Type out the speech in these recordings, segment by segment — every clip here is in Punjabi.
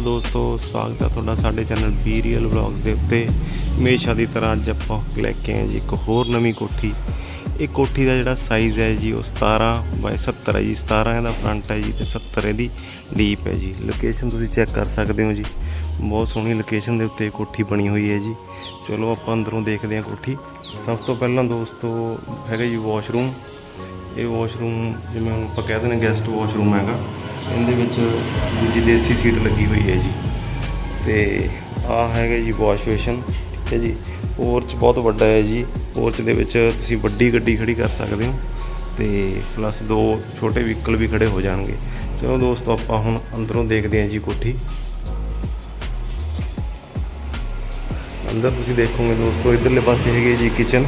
ਦੋਸਤੋ, ਸਵਾਗਤ ਹੈ ਤੁਹਾਡਾ ਸਾਡੇ ਚੈਨਲ ਬੀ ਰੀਅਲ ਵਲੌਗਸ ਦੇ ਉੱਤੇ। ਹਮੇਸ਼ਾ ਦੀ ਤਰ੍ਹਾਂ ਅੱਜ ਆਪਾਂ ਲੈ ਕੇ ਆਏ ਜੀ ਇੱਕ ਹੋਰ ਨਵੀਂ ਕੋਠੀ। ਇਹ ਕੋਠੀ ਦਾ ਜਿਹੜਾ ਸਾਈਜ਼ ਹੈ ਜੀ, ਉਹ 17 ਬਾਈ 70 ਹੈ ਜੀ। 17 ਇਹਦਾ ਫਰੰਟ ਹੈ ਜੀ ਤੇ 70 ਇਹਦੀ ਡੀਪ ਹੈ ਜੀ। ਲੋਕੇਸ਼ਨ ਤੁਸੀਂ ਚੈੱਕ ਕਰ ਸਕਦੇ ਹੋ ਜੀ। ਬਹੁਤ ਸੋਹਣੀ ਲੋਕੇਸ਼ਨ ਦੇ ਉੱਤੇ ਇਹ ਕੋਠੀ ਬਣੀ ਹੋਈ ਹੈ ਜੀ। ਚਲੋ ਆਪਾਂ ਅੰਦਰੋਂ ਦੇਖਦੇ ਹਾਂ ਕੋਠੀ। ਸਭ ਤੋਂ ਪਹਿਲਾਂ ਦੋਸਤੋ, ਹੈਗਾ ਜੀ ਵਾਸ਼ਰੂਮ ਇਹ ਵਾਸ਼ਰੂਮ ਜਿਵੇਂ ਹੁਣ ਆਪਾਂ ਕਹਿ ਦਿੰਦੇ ਗੈਸਟ ਵਾਸ਼ਰੂਮ ਹੈਗਾ। ਇਹਦੇ ਵਿੱਚ ਦੂਜੀ ਦੇਸੀ ਸੀਟ ਲੱਗੀ ਹੋਈ ਹੈ ਜੀ। ਤੇ ਆਹ ਹੈਗਾ ਜੀ ਵਾਸ਼ ਬੇਸ਼ਨ, ਠੀਕ ਹੈ ਜੀ। ਪੋਰਚ ਬਹੁਤ ਵੱਡਾ ਹੈ ਜੀ। ਪੋਰਚ ਦੇ ਵਿੱਚ ਤੁਸੀਂ ਵੱਡੀ ਗੱਡੀ ਖੜੀ ਕਰ ਸਕਦੇ ਹੋ ਤੇ ਪਲੱਸ ਦੋ ਛੋਟੇ ਵਹੀਕਲ ਵੀ ਖੜੇ ਹੋ ਜਾਣਗੇ। ਚਲੋ ਦੋਸਤੋ, ਆਪਾਂ ਹੁਣ ਅੰਦਰੋਂ ਦੇਖਦੇ ਹਾਂ ਜੀ ਕੋਠੀ। ਅੰਦਰ ਤੁਸੀਂ ਦੇਖੋਗੇ ਦੋਸਤੋ, ਇਧਰਲੇ ਪਾਸੇ ਹੈਗੇ ਜੀ ਕਿਚਨ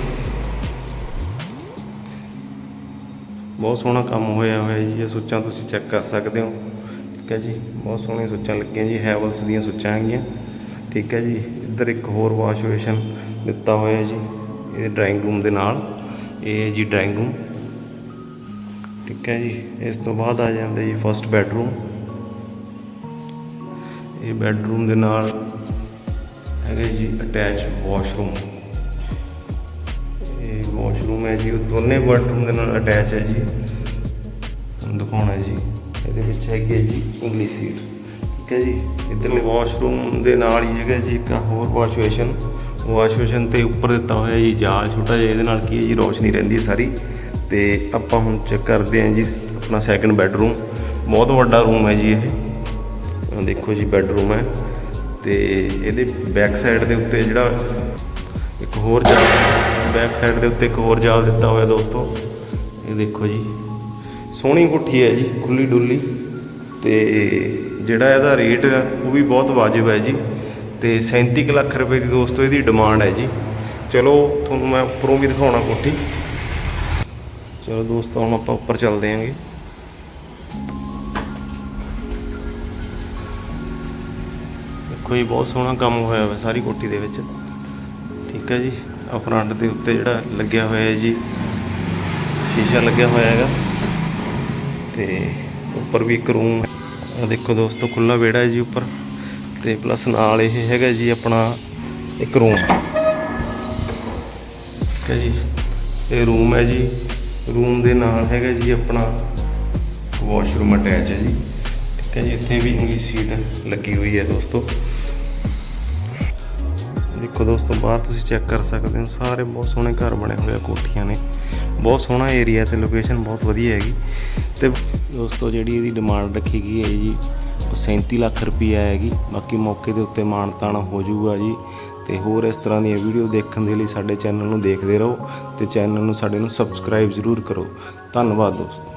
ਬਹੁਤ ਸੋਹਣਾ ਕੰਮ ਹੋਇਆ ਹੋਇਆ ਜੀ, ਇਹ ਸੁੱਚਾਂ ਤੁਸੀਂ ਚੈੱਕ ਕਰ ਸਕਦੇ ਹੋ। ਠੀਕ ਹੈ ਜੀ, ਬਹੁਤ ਸੋਹਣੀਆਂ ਸੁੱਚਾਂ ਲੱਗੀਆਂ ਜੀ ਹੈਵਲਸ ਦੀਆਂ ਸੁੱਚਾਂ ਹੈਗੀਆਂ। ਠੀਕ ਹੈ ਜੀ, ਇੱਧਰ ਇੱਕ ਹੋਰ ਵਾਸ਼ ਬੇਸ਼ਨ ਦਿੱਤਾ ਹੋਇਆ ਜੀ, ਇਹ ਡਰਾਇੰਗ ਰੂਮ ਦੇ ਨਾਲ, ਇਹ ਹੈ ਜੀ ਡਰਾਇੰਗ ਰੂਮ ਠੀਕ ਹੈ ਜੀ, ਇਸ ਤੋਂ ਬਾਅਦ ਆ ਜਾਂਦਾ ਜੀ ਫਸਟ ਬੈਡਰੂਮ ਇਹ ਬੈਡਰੂਮ ਦੇ ਨਾਲ ਹੈਗਾ ਜੀ ਅਟੈਚ ਵਾਸ਼ਰੂਮ ਵਾਸ਼ਰੂਮ ਹੈ ਜੀ, ਉਹ ਦੋਨੇ ਬਾਥਰੂਮ ਦੇ ਨਾਲ ਅਟੈਚ ਹੈ ਜੀ। ਤੁਹਾਨੂੰ ਦਿਖਾਉਣਾ ਜੀ। ਇਹਦੇ ਵਿੱਚ ਹੈਗੀ ਹੈ ਜੀ ਇੰਗਲਿਸ਼ ਸੀਟ ਠੀਕ ਹੈ ਜੀ। ਇੱਧਰਲੇ ਵਾਸ਼ਰੂਮ ਦੇ ਨਾਲ ਹੀ ਹੈਗਾ ਜੀ ਇੱਕ ਹੋਰ ਵਾਸ਼ ਬੇਸ਼ਨ ਵਾਸ਼ ਬੇਸ਼ਨ ਤੇ ਉੱਪਰ ਦਿੱਤਾ ਹੋਇਆ ਜੀ ਜਾਲ ਛੋਟਾ ਜਿਹਾ, ਇਹਦੇ ਨਾਲ ਕੀ ਹੈ ਜੀ, ਰੋਸ਼ਨੀ ਰਹਿੰਦੀ ਹੈ ਸਾਰੀ। ਤੇ ਆਪਾਂ ਹੁਣ ਚੈੱਕ ਕਰਦੇ ਹਾਂ ਜੀ, ਆਪਣਾ ਸੈਕੰਡ ਬੈਡਰੂਮ ਬਹੁਤ ਵੱਡਾ ਰੂਮ ਹੈ ਜੀ ਇਹ। ਦੇਖੋ ਜੀ ਬੈਡਰੂਮ ਹੈ। ਤੇ ਇਹਦੇ ਬੈਕ ਸਾਈਡ ਦੇ ਉੱਤੇ ਜਿਹੜਾ ਇੱਕ ਹੋਰ ਜਾਲ ਬੈਕ ਸਾਈਡ ਦੇ ਉੱਤੇ ਇੱਕ ਹੋਰ ਜਾਲ ਦਿੱਤਾ ਹੋਇਆ ਦੋਸਤੋ। ਇਹ ਦੇਖੋ ਜੀ। ਸੋਹਣੀ ਕੋਠੀ ਹੈ ਜੀ, ਖੁੱਲੀ ਡੁੱਲੀ। ਤੇ ਜਿਹੜਾ ਇਹਦਾ ਰੇਟ ਹੈ ਉਹ ਵੀ ਬਹੁਤ ਵਾਜਬ ਹੈ ਜੀ। ਤੇ 37 ਕੁ ਲੱਖ ਰੁਪਏ ਦੀ ਦੋਸਤੋ, ਇਹਦੀ ਡਿਮਾਂਡ ਹੈ ਜੀ। ਚਲੋ, ਤੁਹਾਨੂੰ ਮੈਂ ਉੱਪਰੋਂ ਵੀ ਦਿਖਾਉਣਾ ਕੋਠੀ। ਚਲੋ ਦੋਸਤੋ, ਹੁਣ ਆਪਾਂ ਉੱਪਰ ਚੱਲਦੇ ਆਂਗੇ। ਦੇਖੋ ਜੀ, ਬਹੁਤ ਸੋਹਣਾ ਕੰਮ ਹੋਇਆ ਹੋਇਆ ਸਾਰੀ ਕੋਠੀ ਦੇ ਵਿੱਚ। ਠੀਕ ਹੈ ਜੀ। ਆ ਫਰੰਟ ਦੇ ਉੱਤੇ ਜਿਹੜਾ ਲੱਗਿਆ ਹੋਇਆ ਹੈ ਜੀ, ਸ਼ੀਸ਼ਾ ਲੱਗਿਆ ਹੋਇਆ ਹੈਗਾ। ਤੇ ਉੱਪਰ ਵੀ ਇੱਕ ਰੂਮ ਆ ਦੇਖੋ ਦੋਸਤੋ ਖੁੱਲਾ ਵਿਹੜਾ ਹੈ ਜੀ ਉੱਪਰ। ਤੇ ਪਲੱਸ ਨਾਲ ਇਹ ਹੈਗਾ ਜੀ ਆਪਣਾ ਇੱਕ ਰੂਮ ਠੀਕ ਹੈ ਜੀ। ਇਹ ਰੂਮ ਹੈ ਜੀ। ਰੂਮ ਦੇ ਨਾਲ ਹੈਗਾ ਜੀ ਆਪਣਾ ਵਾਸ਼ਰੂਮ ਅਟੈਚ ਹੈ ਜੀ। ਠੀਕ ਹੈ ਜੀ, ਇੱਥੇ ਵੀ ਇੰਗਲਿਸ਼ ਸੀਟ ਲੱਗੀ ਹੋਈ ਹੈ ਦੋਸਤੋ। ਦੇਖੋ ਦੋਸਤੋ, ਬਾਹਰ ਤੁਸੀਂ ਚੈੱਕ ਕਰ ਸਕਦੇ ਹੋ, ਸਾਰੇ ਬਹੁਤ ਸੋਹਣੇ ਘਰ ਬਣੇ ਹੋਏ ਆ, ਕੋਠੀਆਂ ਨੇ। ਬਹੁਤ ਸੋਹਣਾ ਏਰੀਆ ਤੇ ਲੋਕੇਸ਼ਨ ਬਹੁਤ ਵਧੀਆ ਹੈਗੀ। ਤੇ ਦੋਸਤੋ, ਜਿਹੜੀ ਇਹਦੀ ਡਿਮਾਂਡ ਰੱਖੀ ਗਈ ਹੈ ਜੀ, ਉਹ 37 ਲੱਖ ਰੁਪਈਆ ਹੈਗੀ। ਬਾਕੀ ਮੌਕੇ ਦੇ ਉੱਤੇ ਮਾਨਤਾਨ ਹੋ ਜਾਊਗਾ ਜੀ। ਤੇ ਹੋਰ ਇਸ ਤਰ੍ਹਾਂ ਦੀਆਂ ਵੀਡੀਓ ਦੇਖਣ ਦੇ ਲਈ ਸਾਡੇ ਚੈਨਲ ਨੂੰ ਦੇਖਦੇ ਰਹੋ ਤੇ ਚੈਨਲ ਨੂੰ ਸਾਡੇ ਨੂੰ ਸਬਸਕ੍ਰਾਈਬ ਜ਼ਰੂਰ ਕਰੋ। ਧੰਨਵਾਦ ਦੋਸਤੋ।